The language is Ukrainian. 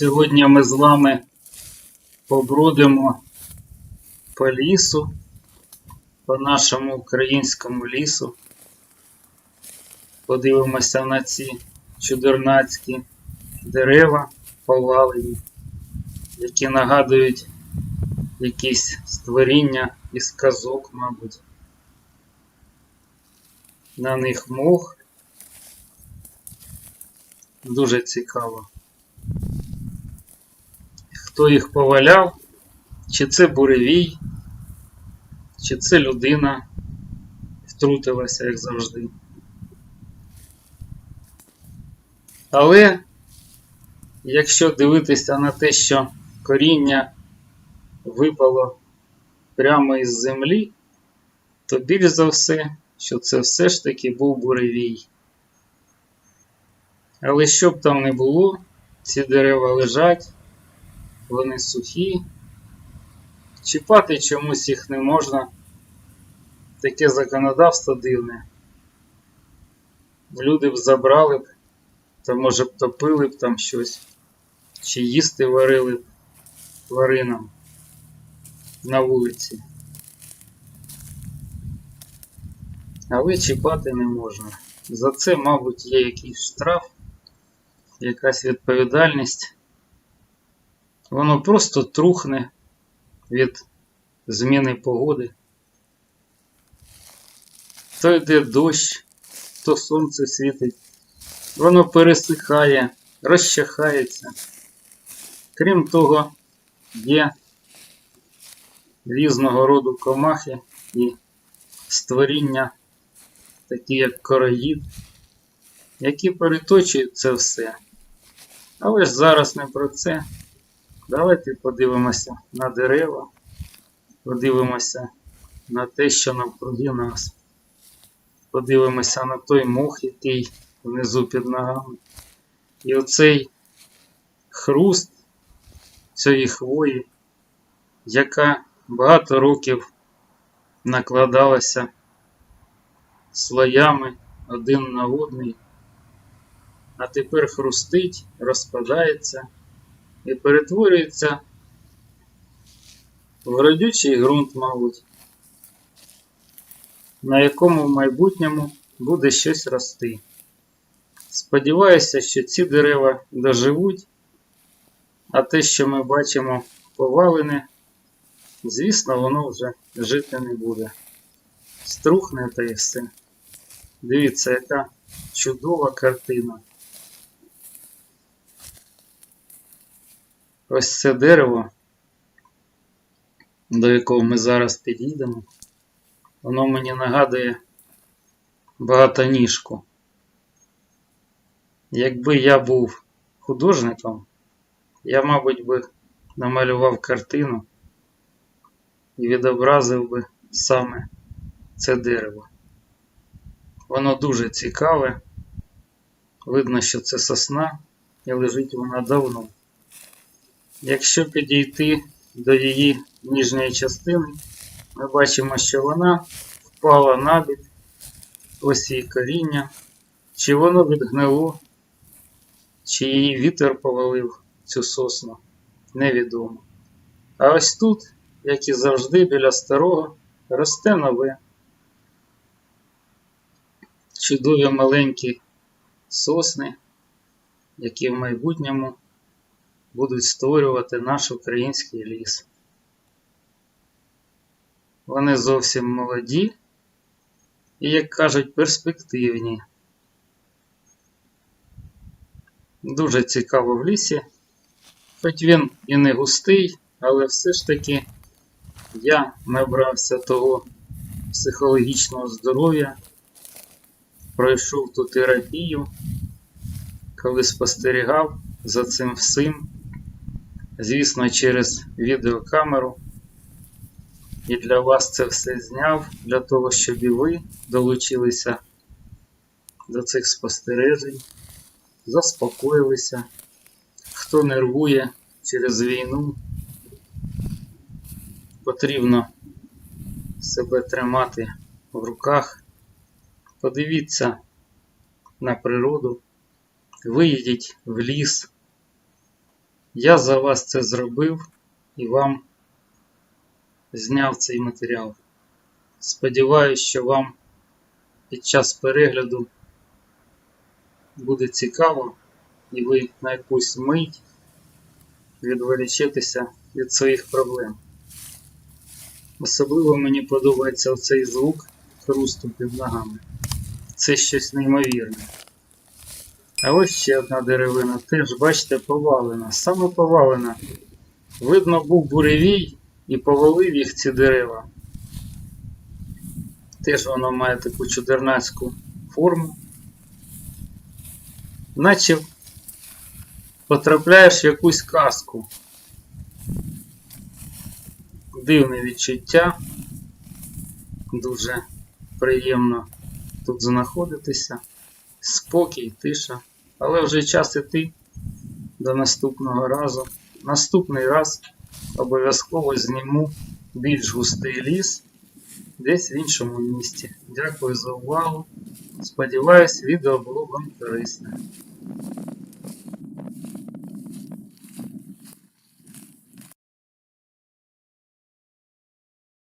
Сьогодні ми з вами побродимо по лісу, по нашому українському лісу. Подивимося на ці чудернацькі дерева повалені, які нагадують якісь створіння із казок, мабуть. На них мох. Дуже цікаво. Хто їх поваляв? Чи це буревій, чи це людина втрутилася, як завжди. Але якщо дивитися на те, що коріння випало прямо із землі, то більш за все, що це все ж таки був буревій. Але що б там не було, ці дерева лежать, вони сухі, чіпати чомусь їх не можна. Таке законодавство дивне. Люди б забрали б, та може б топили б там щось, чи їсти варили б тваринам на вулиці. Але чіпати не можна. За це, мабуть, є якийсь штраф, якась відповідальність. Воно просто трухне від зміни погоди. То йде дощ, то сонце світить, воно пересихає, розчахається. Крім того, є різного роду комахи і створіння, такі як короїд, які переточують це все. Але ж зараз не про це. Давайте подивимося на дерева, подивимося на те, що навкруги нас. Подивимося на той мох, який внизу під ногами. І оцей хруст цієї хвої, яка багато років накладалася слоями один на одний, а тепер хрустить, розпадається і перетворюється в родючий ґрунт, мабуть, на якому в майбутньому буде щось рости. Сподіваюся, що ці дерева доживуть, а те, що ми бачимо повалене, звісно, воно вже жити не буде. Струхне та і все. Дивіться, яка чудова картина. Ось це дерево, до якого ми зараз підійдемо, воно мені нагадує багатоніжку. Якби я був художником, я, мабуть, би намалював картину і відобразив би саме це дерево. Воно дуже цікаве. Видно, що це сосна і лежить вона давно. Якщо підійти до її ніжньої частини, ми бачимо, що вона впала на бік, ось її коріння, чи воно відгнило, чи її вітер повалив цю сосну, невідомо. А ось тут, як і завжди, біля старого, росте нове. Чудові маленькі сосни, які в майбутньому будуть створювати наш український ліс. Вони зовсім молоді і, як кажуть, перспективні. Дуже цікаво в лісі, хоч він і не густий, але все ж таки я набрався того психологічного здоров'я, пройшов ту терапію, коли спостерігав за цим всім звісно, через відеокамеру. І для вас це все зняв, для того, щоб і ви долучилися до цих спостережень, заспокоїлися. Хто нервує через війну, потрібно себе тримати в руках. Подивіться на природу, виїдіть в ліс Я за вас це зробив і вам зняв цей матеріал. Сподіваюсь, що вам під час перегляду буде цікаво і ви на якусь мить відволічитеся від своїх проблем. Особливо мені подобається оцей звук хрусту під ногами. Це щось неймовірне. А ось ще одна деревина, теж, бачите, повалена. Саме повалена. Видно, був буревій і повалив їх ці дерева. Теж воно має таку чудернацьку форму. Наче потрапляєш в якусь казку. Дивне відчуття. Дуже приємно тут знаходитися. Спокій, тиша. Але вже час іти до наступного разу. Наступний раз обов'язково зніму більш густий ліс десь в іншому місті. Дякую за увагу. Сподіваюсь, відео було вам корисне.